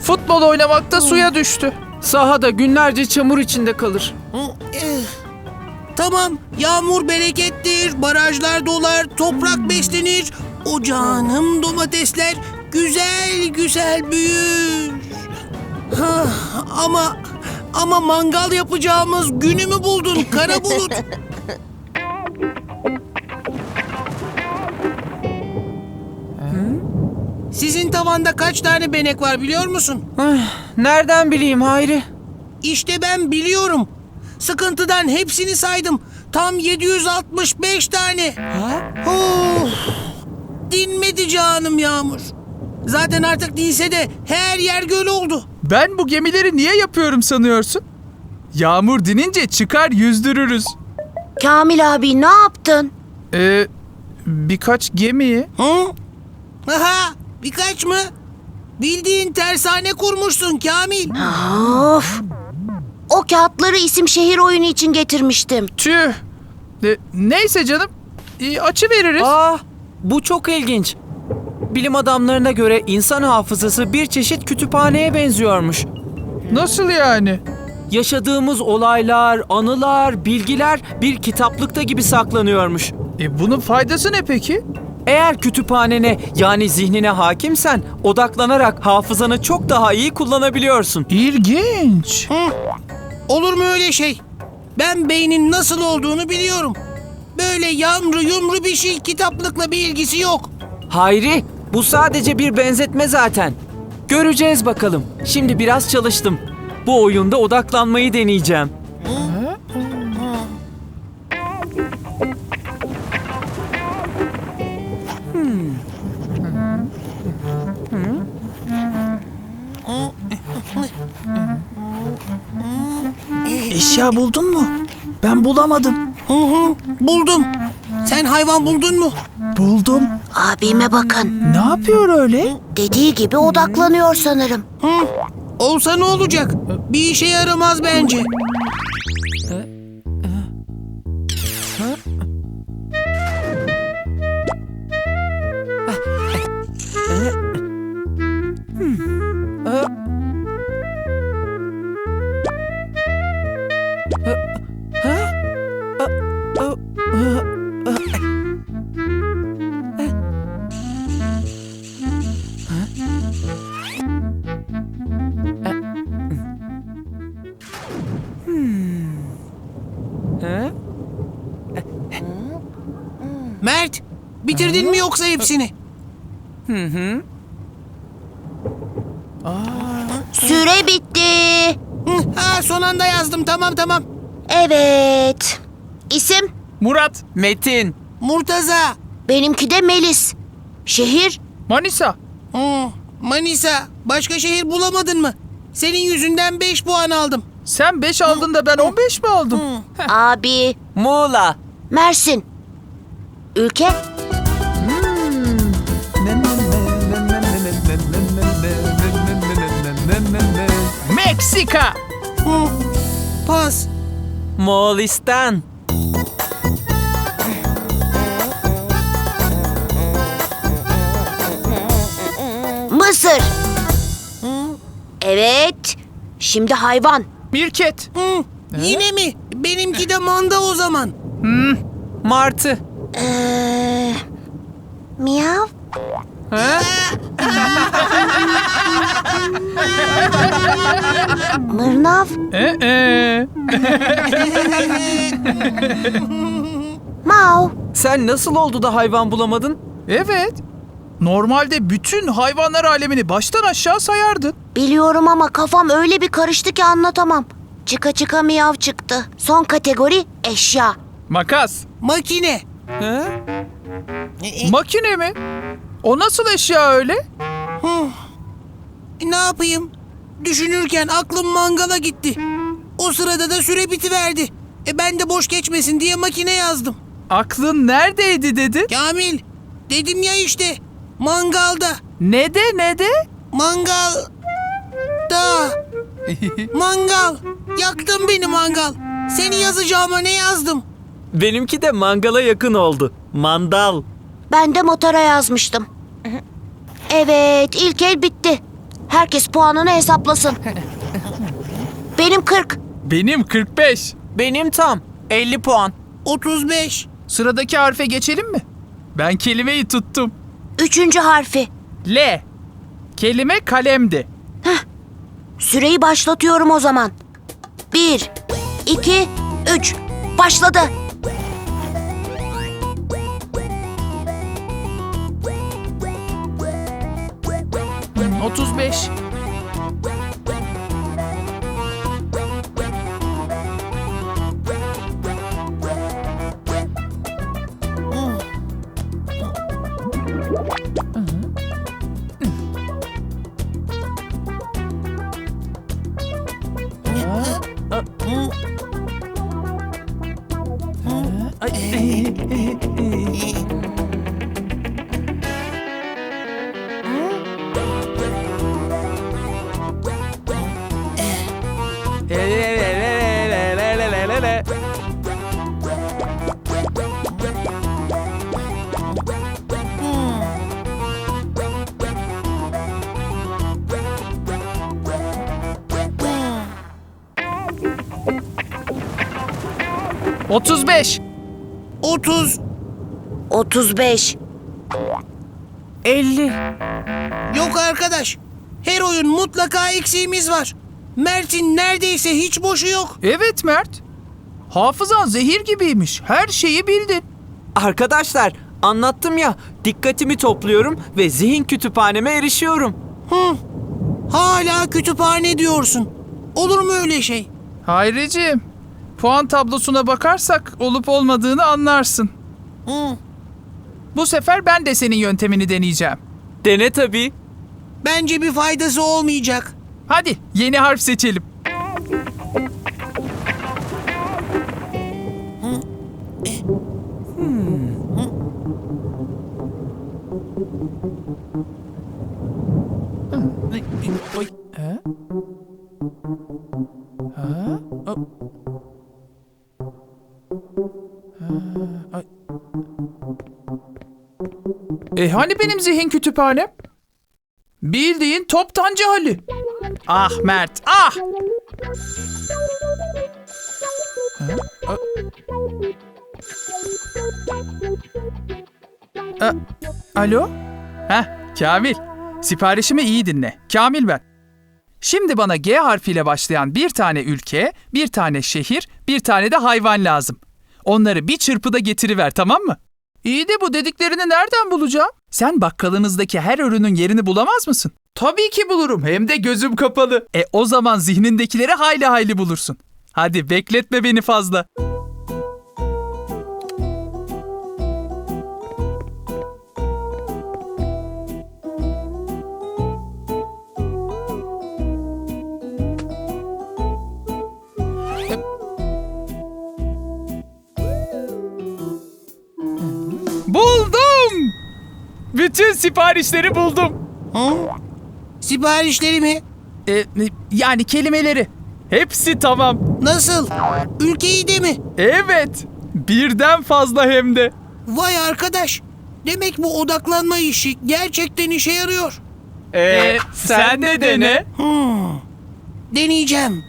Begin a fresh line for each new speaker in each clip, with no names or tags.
Futbol oynamakta suya düştü.
Sahada günlerce çamur içinde kalır.
Tamam, yağmur berekettir, barajlar dolar, toprak beslenir. O canım domatesler güzel güzel büyür. Hah, ama ama mangal yapacağımız günü mü buldun kara bulut? Sizin tavanda kaç tane benek var biliyor musun?
Nereden bileyim Hayri?
İşte ben biliyorum. Sıkıntıdan hepsini saydım. Tam 765 tane. Of! Dinmedi canım Yağmur. Zaten artık değilse de her yer göl oldu.
Ben bu gemileri niye yapıyorum sanıyorsun? Yağmur dinince çıkar yüzdürürüz.
Kamil abi ne yaptın?
Ee, birkaç gemiyi.
Hı? Aha, birkaç mı? Bildiğin tersane kurmuşsun Kamil.
Of. O kağıtları isim şehir oyunu için getirmiştim.
Tüh. E, neyse canım. E, açı veririz.
Aa, bu çok ilginç. Bilim adamlarına göre insan hafızası bir çeşit kütüphaneye benziyormuş.
Nasıl yani?
Yaşadığımız olaylar, anılar, bilgiler bir kitaplıkta gibi saklanıyormuş.
E, bunun faydası ne peki?
Eğer kütüphanene yani zihnine hakimsen odaklanarak hafızanı çok daha iyi kullanabiliyorsun.
İlginç.
Hı? Olur mu öyle şey? Ben beynin nasıl olduğunu biliyorum. Böyle yamru yumru bir şey kitaplıkla bir ilgisi yok.
Hayri, bu sadece bir benzetme zaten. Göreceğiz bakalım. Şimdi biraz çalıştım. Bu oyunda odaklanmayı deneyeceğim.
Eşya buldun mu? Ben bulamadım.
Hı hı, buldum. Sen hayvan buldun mu?
Buldum.
Abime bakın.
Ne yapıyor öyle?
Dediği gibi odaklanıyor sanırım.
Hı? Olsa ne olacak? Bir işe yaramaz bence. Bitirdin mi yoksa hepsini?
Süre bitti.
Hı, ha, son anda yazdım. Tamam tamam.
Evet. İsim?
Murat.
Metin,
Murtaza.
Benimki de Melis. Şehir?
Manisa.
Hı, Manisa. Başka şehir bulamadın mı? Senin yüzünden 5 puan aldım.
Sen 5 aldın da ben 15 mi aldım?
Abi.
Muğla,
Mersin. Ülke?
Meksika.
Hı, pas.
Moğolistan,
Mısır. Evet. Şimdi hayvan.
Mirket.
Hı, yine mi? Benimki de manda o zaman.
Martı.
Ee, miyav.
Ha?
Mırnav.
Ee, ee.
Mav.
Sen nasıl oldu da hayvan bulamadın?
Evet. Normalde bütün hayvanlar alemini baştan aşağı sayardın.
Biliyorum ama kafam öyle bir karıştı ki anlatamam. Çıka çıka miyav çıktı. Son kategori eşya.
Makas.
Makine.
Ha?
Makine mi? O nasıl eşya öyle?
Hı. E, Ne yapayım? Düşünürken aklım mangala gitti. O sırada da süre bitiverdi. E ben de boş geçmesin diye makine yazdım.
Aklın neredeydi dedi?
Kamil, dedim ya işte. Mangalda.
Ne de ne de?
Mangal. Da. Mangal. Yaktın beni mangal. Seni yazacağıma ne yazdım?
Benimki de mangala yakın oldu. Mandal.
Ben de motora yazmıştım. Evet, ilk el bitti. Herkes puanını hesaplasın. Benim 40.
Benim 45.
Benim tam 50 puan.
35.
Sıradaki harfe geçelim mi? Ben kelimeyi tuttum.
Üçüncü harfi.
L. Kelime kalemdi.
Süreyi başlatıyorum o zaman. Bir, iki, üç. Başladı.
35. Mm-hmm. 35,
30.
35.
50.
Yok arkadaş. Her oyun mutlaka eksiğimiz var. Mert'in neredeyse hiç boşu yok.
Evet Mert. Hafızan zehir gibiymiş. Her şeyi bildin.
Arkadaşlar anlattım ya dikkatimi topluyorum ve zihin kütüphaneme erişiyorum.
Hı. Hala kütüphane diyorsun. Olur mu öyle şey?
Hayriciğim, puan tablosuna bakarsak olup olmadığını anlarsın.
Hı.
Bu sefer ben de senin yöntemini deneyeceğim.
Dene tabii.
Bence bir faydası olmayacak.
Hadi yeni harf seçelim. Oy. Ha? Ha? E hani benim zihin kütüphanem? Bildiğin toptancı hali. Ah Mert, ah! Ha, a- Alo? Heh, Kamil. Siparişimi iyi dinle. Kamil ben. Şimdi bana G harfiyle başlayan bir tane ülke, bir tane şehir, bir tane de hayvan lazım. Onları bir çırpıda getiriver tamam mı? İyi de bu dediklerini nereden bulacağım? Sen bakkalınızdaki her ürünün yerini bulamaz mısın? Tabii ki bulurum hem de gözüm kapalı. E o zaman zihnindekileri hayli hayli bulursun. Hadi bekletme beni fazla. Siparişleri buldum.
Hı? Siparişleri mi?
E, yani kelimeleri. Hepsi tamam.
Nasıl? Ülkeyi de mi?
Evet. Birden fazla hem de.
Vay arkadaş. Demek bu odaklanma işi gerçekten işe yarıyor.
E, sen de dene.
Hmm. Deneyeceğim.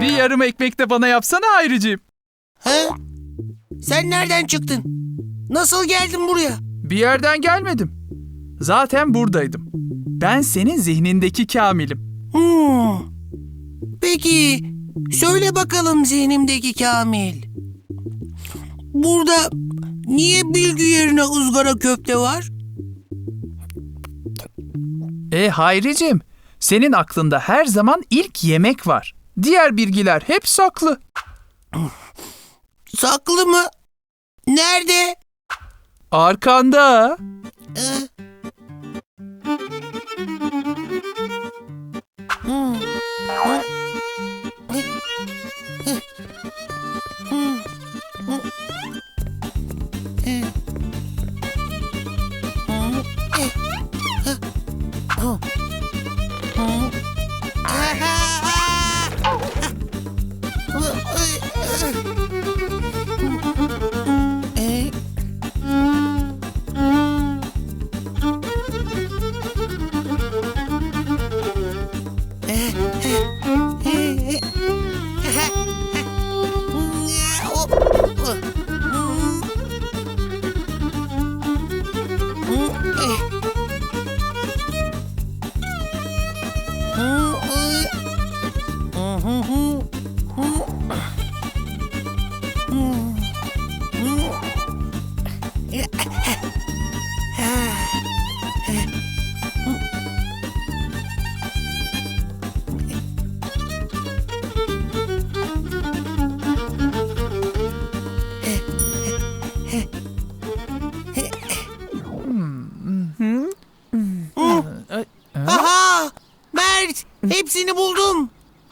Bir yarım ekmek de bana yapsana ayrıcığım.
He? Sen nereden çıktın? Nasıl geldin buraya?
Bir yerden gelmedim. Zaten buradaydım. Ben senin zihnindeki Kamil'im.
Hmm. Peki söyle bakalım zihnimdeki Kamil. Burada niye bilgi yerine ızgara köfte var?
E Hayricim, senin aklında her zaman ilk yemek var. Diğer bilgiler hep saklı.
Saklı mı? Nerede?
Arkanda.
Aha!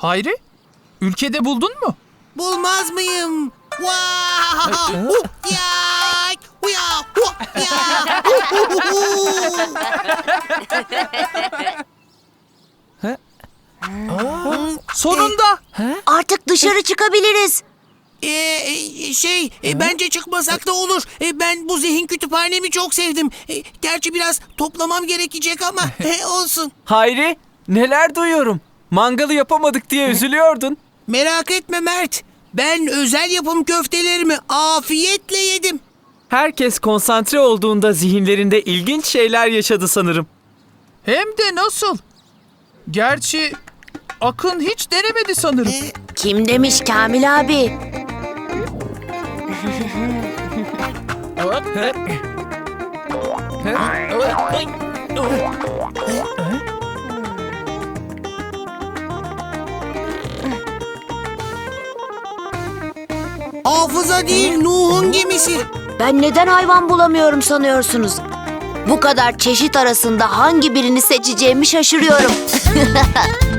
Hayri, ülkede buldun mu?
Bulmaz mıyım? Wow! Ya! Ya! Hu!
Sonunda.
Artık dışarı çıkabiliriz.
Ee, şey, e, bence çıkmasak da olur. E, ben bu zihin kütüphanemi çok sevdim. E, gerçi biraz toplamam gerekecek ama e, olsun.
Hayri, neler duyuyorum. Mangalı yapamadık diye üzülüyordun.
Merak etme Mert. Ben özel yapım köftelerimi afiyetle yedim.
Herkes konsantre olduğunda zihinlerinde ilginç şeyler yaşadı sanırım.
Hem de nasıl? Gerçi Akın hiç denemedi sanırım.
Kim demiş Kamil abi?
Hafıza değil Nuh'un gemisi.
Ben neden hayvan bulamıyorum sanıyorsunuz? Bu kadar çeşit arasında hangi birini seçeceğimi şaşırıyorum.